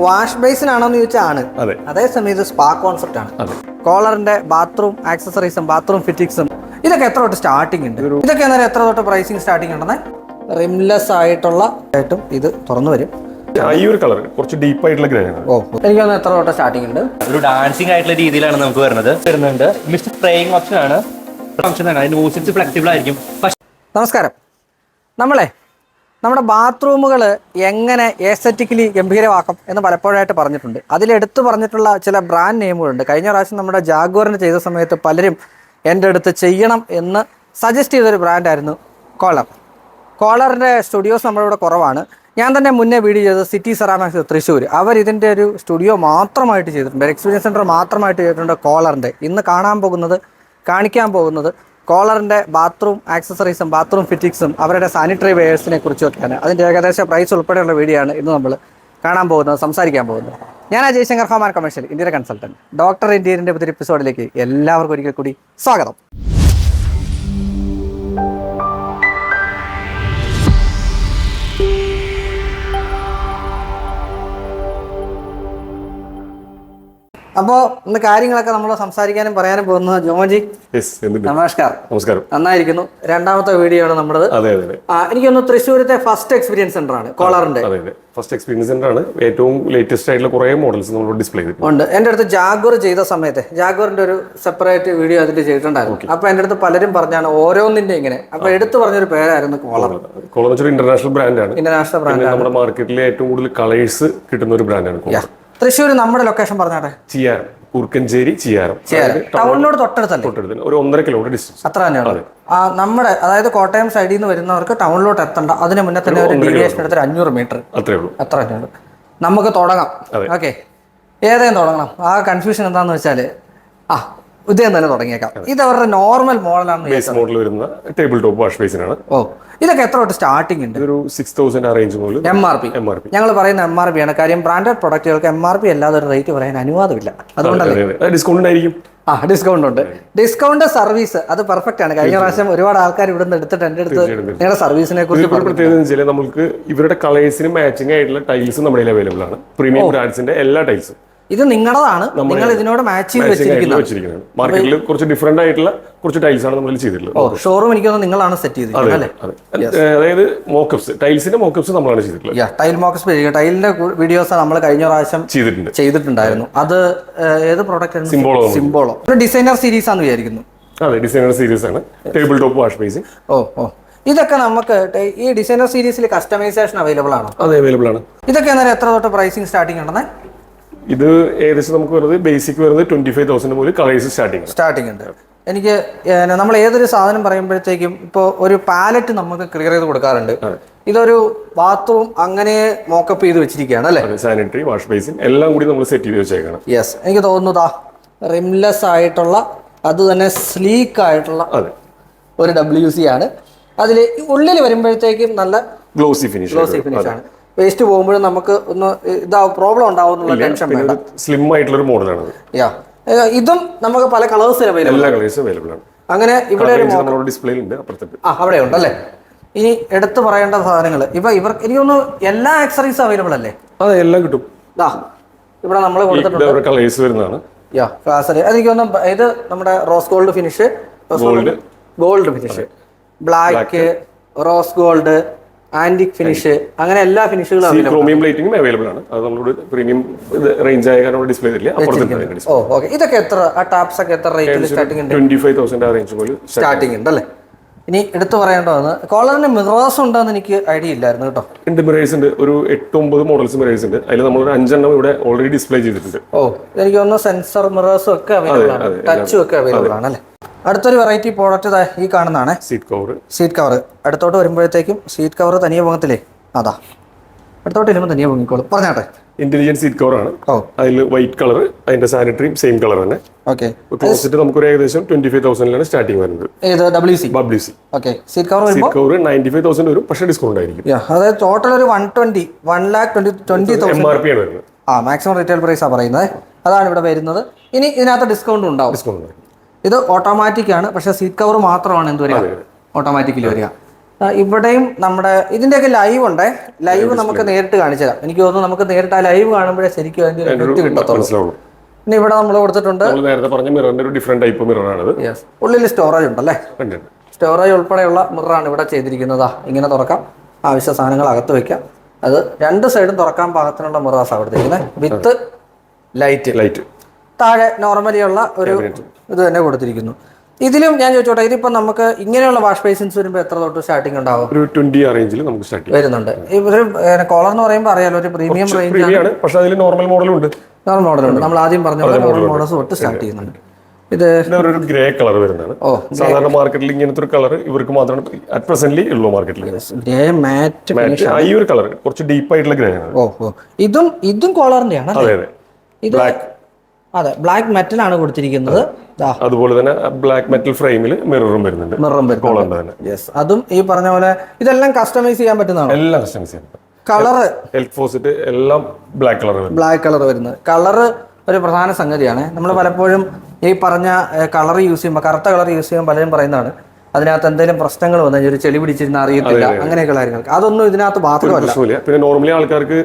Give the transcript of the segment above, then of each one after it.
Wash basin ആണോന്ന് ചോദിച്ചാൽ ആണ്. അതെ. അതേസമയം ഇത് സ്പാ കോൺസെപ്റ്റ് ആണ്. അതെ. കോളറിന്റെ ബാത്റൂം ആക്സസറീസും ബാത്റൂം ഫിറ്റിക്സും ഇതൊക്കെ എത്ര തൊട്ട് സ്റ്റാർട്ടിംഗ് ഉണ്ട്? ഇതൊക്കെ എന്നാലും എത്ര തൊട്ട് പ്രൈസിങ് സ്റ്റാർട്ടിംഗ് ഉണ്ടെന്ന്? റിംലെസ് ആയിട്ടുള്ള ആയിട്ടും ഇത് തുറന്നു വരും. ആ, ഈ ഒരു കളർ കുറച്ച് ഡീപ്പ് ആയിട്ടുള്ള ഗ്രേ ആണ്. ഓ എനിക്ക് എത്ര തൊട്ട് സ്റ്റാർട്ടിംഗ് ഉണ്ട്? ഒരു ഡാൻസിംഗ് ആയിട്ടുള്ള രീതിയിലാണ് നമുക്ക് വരുന്നത്. വരുന്നുണ്ട്. മിസ്റ്റർ സ്പ്രേയിങ് ഓപ്ഷൻ ആണ്. ഓപ്ഷൻ ആണ്. അതിന് മൂസിൻസ് ഫ്ലെക്സിബിൾ ആയിരിക്കും. നമസ്കാരം. നമ്മളെ നമ്മുടെ ബാത്റൂമുകൾ എങ്ങനെ എസ്തറ്റിക്കലി ഗംഭീരമാക്കും എന്ന് പലപ്പോഴായിട്ട് പറഞ്ഞിട്ടുണ്ട്. അതിലെടുത്തു പറഞ്ഞിട്ടുള്ള ചില ബ്രാൻഡ് നെയിമുകളുണ്ട്. കഴിഞ്ഞ പ്രാവശ്യം നമ്മുടെ ജാഗ്വറിന് ചെയ്ത സമയത്ത് പലരും എന്റെ അടുത്ത് ചെയ്യണം എന്ന് സജസ്റ്റ് ചെയ്തൊരു ബ്രാൻഡായിരുന്നു കോളർ. കോളറിന്റെ സ്റ്റുഡിയോസ് നമ്മളിവിടെ കുറവാണ്. ഞാൻ തന്നെ മുന്നേ വീഡിയോ ചെയ്തത് സിറ്റി സെറാമാക്സ് തൃശ്ശൂർ അവർ ഇതിന്റെ ഒരു സ്റ്റുഡിയോ മാത്രമായിട്ട് ചെയ്തിട്ടുണ്ട്. എക്സ്പീരിയൻസ് സെന്റർ മാത്രമായിട്ട് ചെയ്തിട്ടുണ്ട് കോളറിന്റെ. ഇന്ന് കാണാൻ പോകുന്നത് കാണിക്കാൻ പോകുന്നത് കോളറിന്റെ ബാത്റൂം ആക്സസറീസും ബാത്റൂം ഫിറ്റിക്സും അവരുടെ സാനിറ്ററി വെയേഴ്സിനെ കുറിച്ചൊക്കെയാണ്. അതിന്റെ ഏകദേശം പ്രൈസ് ഉൾപ്പെടെയുള്ള വീഡിയോ ആണ് ഇന്ന് നമ്മൾ കാണാൻ പോകുന്നത് സംസാരിക്കാൻ പോകുന്നത്. ഞാൻ ജയശങ്കർ ഹോമാൻ കമേഴ്ഷ്യൽ ഇന്ത്യയുടെ കൺസൾട്ടന്റ് ഡോക്ടർ ഇന്ത്യന്റെ പുതിയ എപ്പിസോഡിലേക്ക് എല്ലാവർക്കും ഒരിക്കൽ കൂടി സ്വാഗതം. അപ്പോൾ ഇന്ന് കാര്യങ്ങളൊക്കെ നമ്മൾ സംസാരിക്കാനും പറയാനും പോകുന്നത് ജോമജി. നമസ്കാരം. നമസ്കാരം. നന്നായിരിക്കുന്നു. രണ്ടാമത്തെ വീഡിയോ ആണ് നമ്മുടെ എനിക്കൊന്ന് തൃശ്ശൂരത്തെ ഫസ്റ്റ് എക്സ്പീരിയൻസ് സെന്റർ ആണ് കോളറിന്റെ. ഫസ്റ്റ് എക്സ്പീരിയൻസ് സെന്റർ ആണ് ഏറ്റവും ലേറ്റസ്റ്റ് ആയിട്ടുള്ള കുറേ മോഡൽസ് നമ്മൾ ഡിസ്പ്ലേ ഉണ്ട്. എന്റെ അടുത്ത് ജാഗ്വർ ചെയ്ത സമയത്ത് ജാഗ്വറിന്റെ ഒരു സെപ്പറേറ്റ് വീഡിയോ അതിൽ ചെയ്തിട്ടുണ്ടായിരുന്നു. അപ്പൊ എന്റെ അടുത്ത് പലരും പറഞ്ഞാണ് ഓരോന്നിന്റെ ഇങ്ങനെ. അപ്പൊ എടുത്തു പറഞ്ഞൊരു പേരായിരുന്നു കോളർ. കോളർ. ഇന്റർനാഷണൽ ബ്രാൻഡാണ് ഇന്റർനാഷണൽ ബ്രാൻഡ് നമ്മുടെ മാർക്കറ്റിലെ ഏറ്റവും കൂടുതൽ കളേഴ്സ് കിട്ടുന്ന ഒരു ബ്രാൻഡാണ് കോളർ. തൃശ്ശൂർ നമ്മുടെ ലൊക്കേഷൻ പറഞ്ഞാട്ടെ? ചിയാരം. കൂർക്കഞ്ചേരി ചിയാരം. ടൗണിനോട് തൊട്ടടുത്തല്ലേ? തൊട്ടടുത്ത് ഒരു ഒന്നര കിലോമീറ്റർ ഡിസ്റ്റൻസ് അത്ര തന്നെയാണ് ആ നമ്മുടെ അതായത് കോട്ടയം സൈഡിൽ നിന്ന് വരുന്നവർക്ക് ടൗണിലോട്ട് എത്തണ്ട. അതിന് മുന്നേ തന്നെ ഒരു ഡീവിയേഷൻ എടുത്തൊരു അഞ്ഞൂറ് മീറ്റർ അത്രേ ഉള്ളൂ. അത്ര തന്നെയാണ് നമുക്ക് തുടങ്ങാം. ഓക്കെ ഏതെങ്കിലും തുടങ്ങണം. ആ കൺഫ്യൂഷൻ എന്താണെന്ന് വെച്ചാൽ ആ ഇതേം തന്നെ തുടങ്ങിയേക്കാം. ഇത് അവരുടെ നോർമൽ മോഡലാണ് ബേസ് മോഡൽ വരുന്ന ടേബിൾ ടോപ്പ് വാഷ് ബേസിനാണ് ഓ ഇതൊക്കെ എത്ര തൊട്ട് സ്റ്റാർട്ടിംഗ് ഉണ്ട്? ഒരു സിക്സ് തൗസൻഡ് റേഞ്ച് മുതൽ M R P M R P ഞങ്ങൾ പറയുന്ന എം ആർ പി ആണ്. കാര്യം ബ്രാൻഡഡ് പ്രൊഡക്റ്റുകൾക്ക് എം ആർ പി അല്ലാതെ ഒരു റേറ്റ് പറയാൻ അനുവാദമില്ല. അതുകൊണ്ടല്ലേ? ഡിസ്കൗണ്ട് ആയിരിക്കും. ആ ഡിസ്കൗണ്ട് ഉണ്ട്. ഡിസ്കൗണ്ട് സർവീസ് അത് പെർഫെക്റ്റ് ആണ്. കഴിഞ്ഞ പ്രാവശ്യം ഒരുപാട് ആൾക്കാർ ഇവിടെ നിന്ന് എടുത്തിട്ട് എന്റെ അടുത്ത് നിങ്ങളുടെ സർവീസിനെ കുറിച്ച് പ്രത്യേകത നമുക്ക് ഇവരുടെ കളേഴ്സിന് മാച്ചിങ് ആയിട്ടുള്ള ടൈൽസ് നമ്മുടെ അവൈലബിൾ ആണ്. പ്രീമിയം ബ്രാൻഡ്സിന്റെ എല്ലാ ടൈൽസും ഇത് നിങ്ങളതാണ്. നിങ്ങൾ ഇതിനോട് മാച്ച് ചെയ്ത് വെച്ചിരിക്കുന്നത്. മാർക്കറ്റിൽ കുറച്ച് ഡിഫറെന്റ് ആയിട്ടുള്ള കുറച്ച് ടൈൽസ് ആണ് നമ്മൾ ചെയ്തിട്ടുള്ളത്. ഷോറൂം എനിക്ക് തോന്നുന്നു നിങ്ങളാണ് സെറ്റ് ചെയ്തിരിക്കുന്നത് അതായത് മോക്കപ്സ് ടൈൽസിന്റെ മോക്കപ്സ് നമ്മളാണ് ചെയ്തിട്ടുള്ളത്. ടൈൽ മോക്കപ്സ് ടൈലിന്റെ വീഡിയോസ് നമ്മൾ കഴിഞ്ഞ പ്രാവശ്യം ചെയ്തിട്ടുണ്ട്. ചെയ്തിട്ടുണ്ടായിരുന്നു. അത്. ഏത് പ്രോഡക്റ്റ് സിംബോളോ സിംബോളോ ഡിസൈനർ സീരീസ് ആണ് വിചാരിക്കുന്നു. അതെ ഡിസൈനർ സീരീസ് ആണ്. ടേബിൾ ടോപ്പ് വാഷ് ബേസിങ് ഓ ഓ. ഇതൊക്കെ നമുക്ക് ഈ ഡിസൈനർ സീരീസിൽ കസ്റ്റമൈസേഷൻ അവൈലബിൾ ആണോ? അതെ അവൈലബിൾ ആണ്. ഇതൊക്കെ എന്നാലും എത്ര തൊട്ട് പ്രൈസിങ് സ്റ്റാർട്ടിംഗ് ഉണ്ടെന്ന്? ഇത് ഏകദേശം നമുക്ക് വരുന്നത് ബേസിക് വരുന്നത് ട്വന്റി ഫൈവ് തൗസൻഡ് മുതൽ കളേഴ്സ് സ്റ്റാർട്ടിങ് സ്റ്റാർട്ടിംഗ് ഉണ്ട്. എനിക്ക് നമ്മൾ ഏതൊരു സാധനം പറയുമ്പോഴത്തേക്കും ഇപ്പോൾ ഒരു പാലറ്റ് നമുക്ക് ക്ലിയർ ചെയ്ത് കൊടുക്കാറുണ്ട്. ഇതൊരു ബാത്റൂം അങ്ങനെ മോക്കപ്പ് ചെയ്ത് വെച്ചിരിക്കുകയാണ് അല്ലേ? സാനിറ്ററി വാഷ് ബേസിൻ എല്ലാം കൂടി നമ്മൾ സെറ്റ് ചെയ്ത് വെച്ചേക്കണം. യെസ് എനിക്ക് തോന്നുന്നതാ റിംലെസ് ആയിട്ടുള്ള അത് തന്നെ സ്ലീക്ക് ആയിട്ടുള്ള ഒരു ഡബ്ല്യു സി ആണ്. അതിൽ ഉള്ളിൽ വരുമ്പോഴത്തേക്കും നല്ല ഗ്ലോസി ഫിനിഷ് ഗ്ലോസി ഫിനിഷ് ആണ്. വേസ്റ്റ് പോകുമ്പോഴും നമുക്ക് ഒന്ന് ഇതാവും പ്രോബ്ലം ഉണ്ടാവും ടെൻഷൻ വേണ്ട. സ്ലിം ആയിട്ടുള്ള ഒരു മോഡലാണ് യാ ഇതും നമുക്ക് പല കളേഴ്സിൽ അവൈലബിൾ എല്ലാ കളേഴ്സും അവൈലബിൾ ആണ്. അങ്ങനെ ഇവിടെ ഒരു ഡിസ്പ്ലേയിൽ ഉണ്ട് ആ അവിടെ ഉണ്ടല്ലേ ഇനി എടുത്തു പറയേണ്ട സാധനങ്ങൾ ഇപ്പൊ ഇവർക്ക് എനിക്ക് തോന്നുന്നു എല്ലാ ആക്സറീസും അവൈലബിൾ അല്ലേ? അതെ എല്ലാം കിട്ടും. ദാ ഇവിടെ നമ്മൾ കൊടുത്തിട്ടുണ്ട്. കളേഴ്സ് വരുന്നതാണ്. യാ ഫാസറി എനിക്ക് തോന്നുന്നു ഇത് നമ്മുടെ rose gold finish gold gold finish black rose gold antique finish അങ്ങനെ എല്ലാ ഫിനിഷുകളും ക്രോമിയം പ്ലേറ്റിംഗും അവൈലബിൾ ആണ്. അത് നമ്മളോട് പ്രീമിയം റേഞ്ച് ആയ കാരണം ഡിസ്പ്ലേ തരില്ല ഓ ഓക്കെ. ഇതൊക്കെ എത്ര? ആ ടാപ്സ് ഒക്കെ എത്ര റേറ്റിൽ സ്റ്റാർട്ടിംഗ് ഉണ്ട്? ട്വന്റി ഫൈവ് തൗസൻഡ് ആ റേഞ്ച് പോലും സ്റ്റാർട്ടിംഗ് ഉണ്ട് അല്ലേ ഇനി എടുത്തു പറയേണ്ടതെന്ന് കോളറിന് മിറേഴ്സ് ഉണ്ടോന്ന് എനിക്ക് ഐഡിയ ഇല്ലായിരുന്നു കേട്ടോ. ഉണ്ട് മിറേഴ്സ് ഉണ്ട്. ഒരു എട്ട് ഒമ്പത് മോഡൽസ് മിറേഴ്സ് ഉണ്ട്. അതിൽ നമ്മൾ ഒരു അഞ്ചെണ്ണം ഇവിടെ ഓൾറെഡി ഡിസ്പ്ലേ ചെയ്തിട്ടുണ്ട്. ഓ എനിക്ക് തോന്നുന്നു സെൻസർ മിറേഴ്സും ഒക്കെ അവൈലബിൾ ആണ്. ടച്ചും ഒക്കെ അവൈലബിൾ ആണ് അല്ലേ? അടുത്തൊരു വെറൈറ്റി പ്രോഡക്റ്റ് ഈ കാണുന്നതാണ്. സീറ്റ് കവർ സീറ്റ് കവർ അടുത്തോട്ട് വരുമ്പോഴത്തേക്കും സീറ്റ് കവർ തനിയെ പൊങ്ങത്തില്ലേ അതാ. അടുത്തോട്ട് വരുമ്പോൾ തനിയെ പൊങ്ങിക്കോളും പറഞ്ഞാട്ടെ? ഇന്റലിജൻസ് സീറ്റ് കവർ ആണ്. ഓ. അതിൽ വൈറ്റ് കളർ അതിന്റെ സാനിറ്ററിയും സെയിം കളർ തന്നെ. ഓക്കെ ക്ലോസറ്റ് നമുക്ക് ഒരു ഏകദേശം ട്വന്റി ഫൈവ് തൗസൻഡിലാണ് സ്റ്റാർട്ടിംഗ് വരുന്നത്. ഏത്? W C W C okay seat cover seat cover ninety five thousand വരും. പക്ഷേ ഡിസ്കൗണ്ട് ആയിരിക്കും. അതായത് ടോട്ടൽ ഒരു one twenty one lakh twenty twenty M R P ആണ് വരുന്നത്. ആ മാക്സിമം റീറ്റെയിൽ പ്രൈസാണ് പറയുന്നത്. അതാണ് ഇവിടെ വരുന്നത്. ഇനി ഇതിനകത്ത് ഡിസ്കൗണ്ട് ഉണ്ടാവും. ഡിസ്കൗണ്ട് ഇത് ഓട്ടോമാറ്റിക് ആണ്. പക്ഷേ സീറ്റ് കവർ മാത്രമാണ് എന്ത് വരിക? ഓട്ടോമാറ്റിക്കലി വരിക. ഇവിടെയും നമ്മുടെ ഇതിന്റെയൊക്കെ ലൈവ് ഉണ്ടേ. ലൈവ് നമുക്ക് നേരിട്ട് കാണിച്ചു തരാം. എനിക്ക് തോന്നുന്നു നമുക്ക് നേരിട്ട് ആ ലൈവ് കാണുമ്പോഴേ ശരിക്കും അതിന്റെ ഒരു എഫക്റ്റ് കിട്ടത്തുള്ളൂ. പിന്നെ ഇവിടെ നമ്മൾ കൊടുത്തിട്ടുണ്ട് നേരത്തെ പറഞ്ഞ മിററിന്റെ ഒരു ഡിഫറെന്റ് ടൈപ്പ് മിററാണിത് യെസ് ഉള്ളിൽ സ്റ്റോറേജ് ഉണ്ടല്ലേ? ഉണ്ട് സ്റ്റോറേജ് ഉൾപ്പെടെയുള്ള മിററാണ് ഇവിടെ ചെയ്തിരിക്കുന്നത്. ഇങ്ങനെ തുറക്കാം. ആവശ്യ സാധനങ്ങൾ അകത്ത് വെക്കാം. അത് രണ്ട് സൈഡും തുറക്കാൻ പാകത്തിനുള്ള മിററാസ് കൊടുത്തിരിക്കുന്നത്. വിത്ത് ലൈറ്റ് ലൈറ്റ് താഴെ നോർമലി ഉള്ള ഒരു ഇത് തന്നെ കൊടുത്തിരിക്കുന്നു. ഇതിലും ഞാൻ ചോദിച്ചോട്ടെ ഇതിപ്പോ നമുക്ക് ഇങ്ങനെയുള്ള വാഷ് ബേസിൻസ് വരുമ്പോൾ എത്ര തൊട്ട് സ്റ്റാർട്ടിംഗ് ഉണ്ടാവും? ഒരു ട്വന്റി ആ റേഞ്ചിൽ നമുക്ക് സ്റ്റാർട്ട് വരുന്നുണ്ട്. ഇവർ കോളർ എന്ന് പറയുമ്പോൾ അറിയാലോ ഒരു പ്രീമിയം റേഞ്ച് പ്രീമിയം ആണ്. പക്ഷെ അതിൽ നോർമൽ മോഡലും ഉണ്ട്. നോർമൽ മോഡലുണ്ട് നമ്മൾ ആദ്യം പറഞ്ഞ നോർമൽ മോഡൽസ് തൊട്ട് സ്റ്റാർട്ട് ചെയ്യുന്നുണ്ട്. ഇത് ഒരു ഗ്രേ കളർ വരുന്നതാണ്. ഓ സാധാരണ മാർക്കറ്റിൽ ഇങ്ങനത്തെ ഒരു കളർ ഇവർക്ക് മാത്രമാണ് അറ്റ് പ്രസന്റ്ലി ഉള്ളൂ മാർക്കറ്റിൽ ഗ്രേ മാറ്റ് ഈ ഒരു കളർ കുറച്ച് ഡീപ്പ് ആയിട്ടുള്ള ഗ്രേ ആണ്. ഓ ഓ. ഇതും ഇതും കോളറിന്റെ ആണ് അതെ അതെ. ഇത് അതെ ബ്ലാക്ക് മെറ്റൽ ആണ് കൊടുത്തിരിക്കുന്നത്. അതുപോലെ തന്നെ ബ്ലാക്ക് മെറ്റൽ ഫ്രെയിമിൽ മിററും വരുന്നുണ്ട്. മിററും വരുന്നുണ്ട്. യെസ് അതും ഈ പറഞ്ഞ പോലെ ഇതെല്ലാം കസ്റ്റമൈസ് ചെയ്യാൻ പറ്റുന്നതാണ്? എല്ലാം കസ്റ്റമൈസ് ചെയ്യാം കളറ് ഫോസിറ്റ് എല്ലാം ബ്ലാക്ക് കളർ വരുന്നത് ബ്ലാക്ക് കളർ വരുന്നത്. കളറ് ഒരു പ്രധാന സംഗതിയാണ്. നമ്മൾ പലപ്പോഴും ഈ പറഞ്ഞ കളർ യൂസ് ചെയ്യുമ്പോൾ കറുത്ത കളർ യൂസ് ചെയ്യുമ്പോൾ പലരും പറയുന്നതാണ് അതിനകത്ത് എന്തെങ്കിലും പ്രശ്നങ്ങൾ വന്നു കഴിഞ്ഞാൽ ഒരു ചെളി പിടിച്ചിരുന്ന അറിയത്തില്ല അങ്ങനെയൊക്കെ കാര്യങ്ങൾ അതൊന്നും ഇതിനകത്ത് ബാധകമല്ല പിന്നെ നോർമലി ആൾക്കാർക്ക്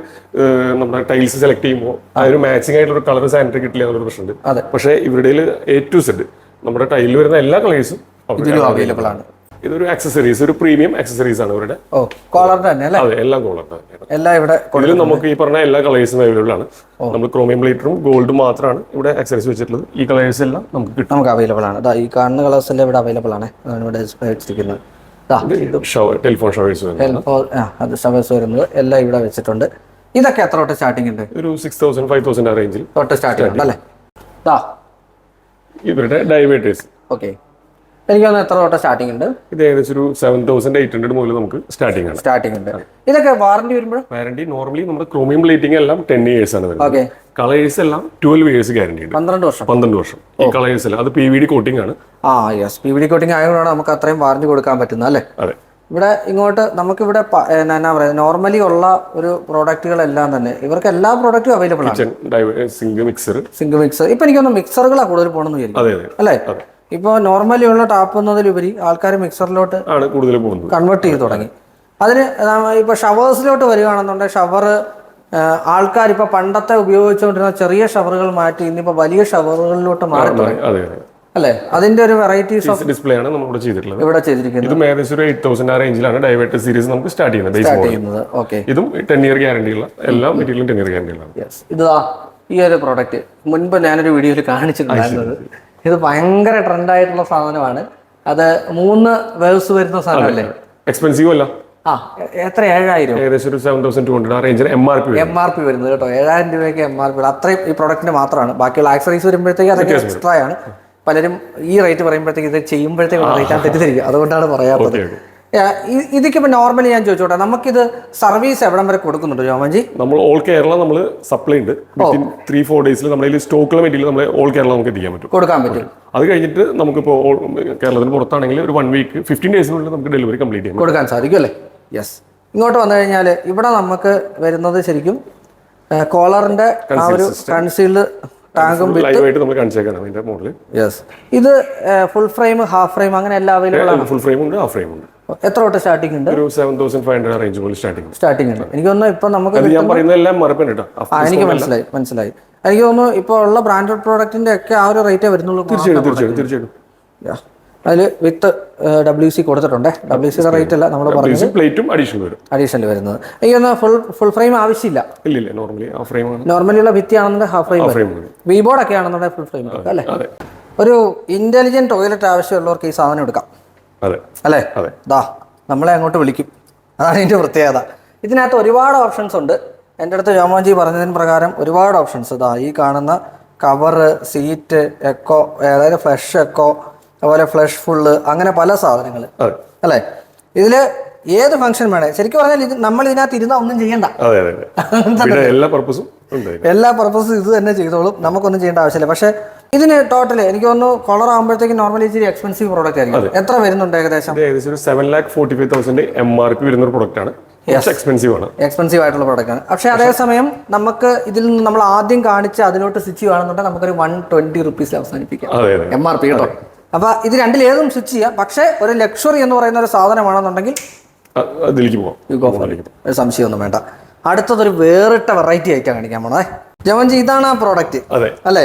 നമ്മുടെ ടൈൽസ് സെലക്ട് ചെയ്യുമ്പോൾ അതിന് മാച്ചിങ് ആയിട്ടുള്ള കളർ സാനിറ്ററി കിട്ടില്ല എന്നൊരു പ്രശ്നമുണ്ട്. അതെ. പക്ഷേ ഇവരുടെ എ ടു സെഡ് നമ്മുടെ ടൈലിൽ വരുന്ന എല്ലാ കളേഴ്സും അവൈലബിൾ ആണ്. ഇതൊരു ആക്സസറീസ് ഒരു പ്രീമിയം ആക്സസറീസ് ആണ് ഇവരുടെ. കോളറിന്റെ തന്നെ അല്ലേ? അതെ എല്ലാം കോളർ എല്ലാം ഇവിടെ ഇതിൽ നമുക്ക് ഈ പറഞ്ഞ എല്ലാ കളേഴ്സും അവൈലബിൾ ആണ്. നമ്മൾ ക്രോമിയം പ്ലേറ്ററും ഗോൾഡും മാത്രമാണ് ഇവിടെ ആക്സസറീസ് വെച്ചിട്ടുള്ളത്. ഈ കളേഴ്സ് എല്ലാം നമുക്ക് കിട്ടും. നമുക്ക് അവൈലബിൾ ആണ്. ഈ കാണുന്ന കളേഴ്സ് എല്ലാം ഇവിടെ അവൈലബിൾ ആണ്. ഇവിടെ വെച്ചിരിക്കുന്നത്. ടെലിഫോൺ ഷവേഴ്സ് അത് ഷവേഴ്സ് വരുന്നത് എല്ലാം ഇവിടെ വെച്ചിട്ടുണ്ട്. ഇതൊക്കെ എത്ര തൊട്ട് സ്റ്റാർട്ടിംഗ് ഉണ്ട്? ഒരു സിക്സ് തൗസൻഡ് ഫൈവ് തൗസൻഡ് റേഞ്ചിൽ തൊട്ട് സ്റ്റാർട്ടിംഗ് ഉണ്ട് അല്ലേ? ഇവരുടെ ഡൈവേറ്റേഴ്സ് ഓക്കെ എനിക്ക് തോന്നുന്നു എത്ര തൊട്ട് സ്റ്റാർട്ടിംഗ് ഉണ്ട്? ഇത് ഏകദേശം ഒരു സെവൻ തൗസൻഡ് എയ്റ്റ് ഹൺഡ്രഡ് മുതൽ നമുക്ക് സ്റ്റാർട്ടിംഗ് ആണ്. സ്റ്റാർട്ടിംഗ് ഉണ്ട്. ഇതൊക്കെ വാറണ്ടി വരുമ്പോൾ വാറണ്ടി നോർമലി നമ്മുടെ ക്രോമിയം പ്ലേറ്റിംഗ് എല്ലാം ടെൻ ഇയേഴ്സ് ആണ് വരുന്നത്. കളേഴ്സ് എല്ലാം ട്വൽവ് ഇയേഴ്സ് ഗ്യാരണ്ടി ഉണ്ട്. പന്ത്രണ്ട് വർഷം. പന്ത്രണ്ട് വർഷം. ഈ കളേഴ്സ് എല്ലാം. അത് പി വി ഡി കോട്ടിംഗ് ആണ്. ആ yes P V D coating ആയതുകൊണ്ടാണ് നമുക്ക് അത്രയും വാറണ്ടി കൊടുക്കാൻ പറ്റുന്നത് അല്ലേ? അതെ. ഇവിടെ ഇങ്ങോട്ട് നമുക്കിവിടെ ഇവിടെ എന്നാ പറയുക നോർമലി ഉള്ള ഒരു പ്രോഡക്റ്റുകളെല്ലാം തന്നെ ഇവർക്ക് എല്ലാ പ്രോഡക്റ്റും അവൈലബിൾ ആണ്. സിംഗ് മിക്സർ സിംഗിൾ മിക്സർ ഇപ്പൊ എനിക്കൊന്ന് മിക്സറുകളാണ് കൂടുതൽ പോകണമെന്ന് വിചാരിക്കും അല്ലേ? ഇപ്പോൾ നോർമലി ഉള്ള ടാപ്പ് എന്നതിലുപരി ആൾക്കാർ മിക്സറിലോട്ട് ആണ് കൂടുതൽ പോകുന്നത്. കൺവേർട്ട് ചെയ്ത് തുടങ്ങി. അതിന് നമ്മ- ഇപ്പൊ ഷവേഴ്സിലോട്ട് വരികയാണെന്നുണ്ടെങ്കിൽ ഷവർ ആൾക്കാർ ഇപ്പൊ പണ്ടത്തെ ഉപയോഗിച്ചുകൊണ്ടിരുന്ന ചെറിയ ഷവറുകൾ മാറ്റി ഇന്നിപ്പോ വലിയ ഷവറുകളിലോട്ട് മാറി അല്ലേ? അതിന്റെ ഒരു വെറൈറ്റീസ് ഓഫ് ഡിസ്പ്ലേ ആണ് നമ്മളിവിടെ ചെയ്തിട്ടുള്ളത്. ഇവിടെ ചെയ്തിരിക്കുന്നത്. ഇതും ഏകദേശം ഒരു എയ്റ്റ് തൗസൻഡ് ആ റേഞ്ചിലാണ് ഡൈവേറ്റർ സീരീസ് നമുക്ക് സ്റ്റാർട്ട് ചെയ്യുന്നത് ബേസ് ചെയ്യുന്നത്. ഓക്കെ ഇതും ടെൻ ഇയർ ഗ്യാരണ്ടി ഉള്ള എല്ലാ മെറ്റീരിയലും ടെൻ ഇയർ ഗ്യാരണ്ടി ഉള്ളതാണ് ഇതാ ഈ ഒരു പ്രോഡക്റ്റ് മുൻപ് ഞാനൊരു വീഡിയോയിൽ കാണിച്ചിട്ടുണ്ടായിരുന്നത്. ഇത് ഭയങ്കര ട്രെൻഡായിട്ടുള്ള സാധനമാണ്. അത് മൂന്ന് വേവ്സ് വരുന്ന സാധനമല്ലേ? എക്സ്പെൻസീവ് അല്ല. ആ എത്ര? ഏഴായിരം. ഏകദേശം ഒരു സെവൻ തൗസൻഡ് ടു ഹൺഡ്രഡ് ആ റേഞ്ചിൽ M R P M R P വരുന്നത് കേട്ടോ. ഏഴായിരം രൂപയ്ക്ക് എം ആർ പി അത്രയും ഈ പ്രൊഡക്റ്റിന് മാത്രമാണ്. ബാക്കിയുള്ള ആക്സറീസ് വരുമ്പോഴത്തേക്ക് അതൊക്കെ എക്സ്ട്രാ ആണ്. പലരും ഈ റേറ്റ് പറയുമ്പോഴത്തേക്ക് ഇത് ചെയ്യുമ്പോഴത്തേക്ക് റേറ്റ് ആണ് തെറ്റിദ്ധരിക്കുക. അതുകൊണ്ടാണ് പറയാത്തത്. ഇതൊക്കെ നോർമലി ഞാൻ ചോദിച്ചോട്ടെ നമുക്കിത് സർവീസ് എവിടം വരെ കൊടുക്കുന്നുണ്ട് ജോമൻജി? നമ്മൾ ഓൾ കേരള നമ്മൾ സപ്ലൈ ഉണ്ട്. വിത്തിൻ ത്രീ ഫോർ ഡേയ്സിൽ നമ്മുടെ സ്റ്റോക്കുള്ള മെറ്റീരിയൽ നമ്മൾ ഓൾ കേരള നമുക്ക് എത്തിക്കാൻ പറ്റും. കൊടുക്കാൻ പറ്റും. അത് കഴിഞ്ഞിട്ട് നമുക്കിപ്പോൾ കേരളത്തിന് പുറത്താണെങ്കിൽ ഒരു വൺ വീക്ക് ഫിഫ്റ്റീൻ ഡേയ്സിനുള്ളിൽ നമുക്ക് ഡെലിവറി കംപ്ലീറ്റ് ചെയ്യാം കൊടുക്കാൻ സാധിക്കും അല്ലേ? യെസ് ഇങ്ങോട്ട് വന്നു കഴിഞ്ഞാൽ ഇവിടെ നമുക്ക് വരുന്നത് ശരിക്കും കോളറിന്റെ ആ ഒരു കൺസീൽഡ് ടാങ്കും യെസ് ഇത് ഫുൾ ഫ്രെയിം ഹാഫ് ഫ്രെയിം അങ്ങനെ എല്ലാം അവൈലബിൾ ആണ്. ഫുൾ ഫ്രെയിം ഉണ്ട് ഹാഫ് ഫ്രെയിം ഉണ്ട്. എത്ര തൊട്ട് സ്റ്റാർട്ടിംഗ് ഉണ്ട്? ഒരു seven thousand five hundred range മുതൽ സ്റ്റാർട്ടിംഗ് സ്റ്റാർട്ടിംഗ് ഉണ്ട്. എനിക്ക് തോന്നുന്നു ഇപ്പൊ നമുക്ക് ഞാൻ പറയുന്നതെല്ലാം മറപ്പൻ കേട്ടോ. എനിക്ക് മനസ്സിലായി മനസ്സിലായി. എനിക്ക് തോന്നുന്നു ഇപ്പോൾ ഉള്ള ബ്രാൻഡഡ് പ്രോഡക്റ്റിന്റെ ഒക്കെ ആ ഒരു റേറ്റേ വരുന്നുള്ളൂ തീർച്ചയായിട്ടും തീർച്ചയായിട്ടും തീർച്ചയായിട്ടും. അതിൽ വിത്ത് ഡബ്ല്യു സി കൊടുത്തിട്ടുണ്ട്. ഡബ്ല്യു സിയുടെ റേറ്റ് അല്ല നമ്മൾ പറഞ്ഞു പ്ലേറ്റും അഡീഷണൽ വരും. അഡീഷണൽ വരുന്നത്. എനിക്ക് തോന്നുന്നു ഫുൾ ഫുൾ ഫ്രെയിം ആവശ്യമില്ല. ഇല്ല ഇല്ല നോർമലി ഹാഫ് ഫ്രെയിം നോർമലി ഉള്ള ഭിത്തി ആണെന്നുണ്ടെങ്കിൽ ഹാഫ് ഫ്രെയിം വി ബോർഡ് ഒക്കെ ആണെന്നുണ്ടെങ്കിൽ ഫുൾ ഫ്രെയിം അല്ലേ? ഒരു ഇന്റലിജന്റ് ടോയ്ലറ്റ് ആവശ്യമുള്ളവർക്ക് ഈ സാധനം എടുക്കാം. അതെ. അല്ലേ? അതെ. ദാ നമ്മളെ അങ്ങോട്ട് വിളിക്കും. അതാണ് ഇതിന്റെ പ്രത്യേകത. ഇതിനകത്ത് ഒരുപാട് ഓപ്ഷൻസ് ഉണ്ട്. എന്റെ അടുത്ത് ജോമോജി പറഞ്ഞതിന് പ്രകാരം ഒരുപാട് ഓപ്ഷൻസ് ഇതാ ഈ കാണുന്ന കവറ് സീറ്റ് എക്കോ അതായത് ഫ്ലഷ് എക്കോ അതുപോലെ ഫ്ലഷ് ഫുള്ള് അങ്ങനെ പല സാധനങ്ങൾ. അല്ലേ? ഇതിൽ ഏത് ഫംഗ്ഷൻ വേണേ? ശരിക്കും പറഞ്ഞാൽ ഇത് നമ്മൾ ഇതിനകത്ത് ഇരുന്നാൽ ഒന്നും ചെയ്യണ്ട. എല്ലാ പർപ്പസും. എല്ലാ പർപ്പസും ഇത് തന്നെ ചെയ്തോളും. നമുക്കൊന്നും ചെയ്യേണ്ട ആവശ്യമില്ല. പക്ഷേ ഇതിന് ടോട്ടൽ എനിക്ക് തോന്നുന്നു കളർ ആകുമ്പോഴത്തേക്ക് നോർമലി ഇച്ചിരി എക്സ്പെൻസീവ് പ്രോഡക്റ്റ് ആയിരിക്കും. എത്ര വരുന്നുണ്ട് ഏകദേശം? ഇത് ഏകദേശം ഒരു seven lakh forty five thousand M R P വരുന്ന ഒരു പ്രോഡക്റ്റ് ആണ് എക്സ്പെൻസീവ് ആണ്. എക്സ്പെൻസീവ് ആയിട്ടുള്ള പ്രോഡക്റ്റ് ആണ്. പക്ഷേ അതേസമയം നമുക്ക് ഇതിൽ നിന്ന് നമ്മൾ ആദ്യം കാണിച്ച് അതിലോട്ട് സ്വിച്ച് ചെയ്യുകയാണെന്നുണ്ടെങ്കിൽ നമുക്കൊരു വൺ ട്വന്റി റുപ്പീസിൽ അവസാനിപ്പിക്കാം. എം ആർ പി കേട്ടോ. അപ്പൊ ഇത് രണ്ടിൽ ഏതും സ്വിച്ച് ചെയ്യാം. പക്ഷേ ഒരു ലക്ഷറി എന്ന് പറയുന്ന ഒരു സാധനമാണെന്നുണ്ടെങ്കിൽ അതിലേക്ക് സംശയമൊന്നും വേണ്ട. അടുത്തതൊരു വേറിട്ട വെറൈറ്റി ആയിട്ടാണ് കാണിക്കാൻ പോണേ ജവൻജി ഇതാണ് ആ പ്രോഡക്റ്റ് അതെ. അല്ലേ?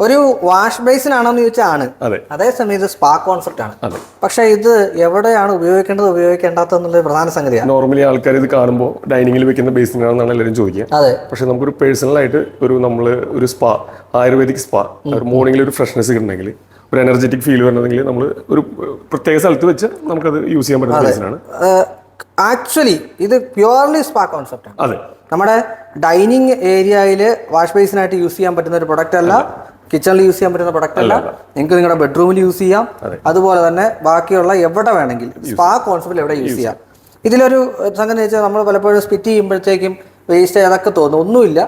ഒരു വാഷ് ബേസിൻ ആണോ എന്ന് ചോദിച്ചാൽ ആണ്. അതെ. അതേസമയം ഇത് സ്പാ കോൺസെപ്റ്റ് ആണ്. പക്ഷെ ഇത് എവിടെയാണ് ഉപയോഗിക്കേണ്ടത് ഉപയോഗിക്കേണ്ടത് എന്നുള്ളത് പ്രധാന സംഗതിയാണ്. നോർമലി ആൾക്കാർ ഇത് കാണുമ്പോൾ ഡൈനിങ്ങിൽ വെക്കുന്ന ബേസിനാണെന്നാണ് എല്ലാവരും ചോദിക്കുക. അതെ. പക്ഷെ നമുക്കൊരു പേഴ്സണൽ ആയിട്ട് ഒരു നമ്മൾ ഒരു സ്പാ ആയുർവേദിക് സ്പാ മോർണിംഗിൽ ഒരു ഫ്രഷ്നെസ് കിട്ടണമെങ്കിൽ ഒരു എനർജറ്റിക് ഫീൽ വരണമെങ്കിൽ നമ്മൾ ഒരു പ്രത്യേക സ്ഥലത്ത് വെച്ച് നമുക്കത് യൂസ് ചെയ്യാൻ പറ്റുന്ന ബേസിനാണ് ആക്ച്വലി ഇത് പ്യുവർലി സ്പാ കോൺസെപ്റ്റ് ആണ്. അതെ. നമ്മുടെ ഡൈനിങ് ഏരിയയിൽ വാഷ് ബേസിനായിട്ട് യൂസ് ചെയ്യാൻ പറ്റുന്ന ഒരു പ്രൊഡക്റ്റ് അല്ല കിച്ചണിൽ യൂസ് ചെയ്യാൻ പറ്റുന്ന പ്രൊഡക്റ്റ് അല്ല നിങ്ങൾക്ക് നിങ്ങളുടെ ബെഡ്റൂമിൽ യൂസ് ചെയ്യാം. അതുപോലെ തന്നെ ബാക്കിയുള്ള എവിടെ വേണമെങ്കിൽ സ്പാ കോൺസെപ്റ്റിൽ എവിടെ യൂസ് ചെയ്യാം. ഇതിലൊരു സംഗതി വെച്ചാൽ നമ്മൾ പലപ്പോഴും സ്പിറ്റ് ചെയ്യുമ്പോഴത്തേക്കും വേസ്റ്റ് അതൊക്കെ തോന്നും. ഒന്നുമില്ല.